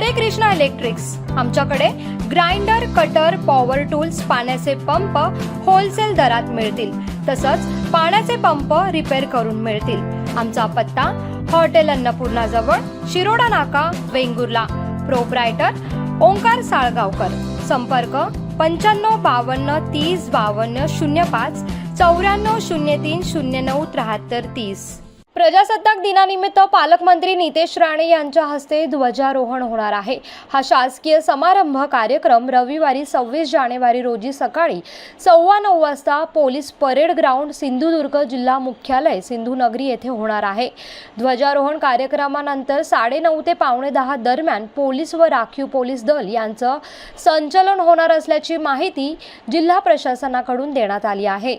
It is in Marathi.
हरे कृष्णा इलेक्ट्रिक्स आमच्याकडे ग्राइंडर कटर पॉवर टूल्स पाण्याचे पंप होलसेल दरात मिळतील. तसंच पाण्याचे पंप रिपेअर करून मिळतील. आमचा पत्ता हॉटेल अन्नपूर्णा जवळ शिरोडा नाका वेंगुर्ला. प्रोपरायटर ओंकार साळगावकर. संपर्क पंच्याण्णव बावन्न तीस बावन्न शून्य पाच चौऱ्याण्णव शून्य तीन शून्य नऊ त्र्याहत्तर तीस. प्रजासत्ताक दिनानिमित्त पालकमंत्री नितेश राणे यांच्या हस्ते ध्वजारोहण होणार आहे. हा शासकीय समारंभ कार्यक्रम रविवारी सव्वीस जानेवारी रोजी सकाळी सव्वा नऊ वाजता पोलीस परेड ग्राउंड सिंधुदुर्ग जिल्हा मुख्यालय सिंधुनगरी येथे होणार आहे. ध्वजारोहण कार्यक्रमानंतर साडेनऊ ते पावणे दहा दरम्यान पोलीस व राखीव पोलीस दल यांचं संचलन होणार असल्याची माहिती जिल्हा प्रशासनाकडून देण्यात आली आहे.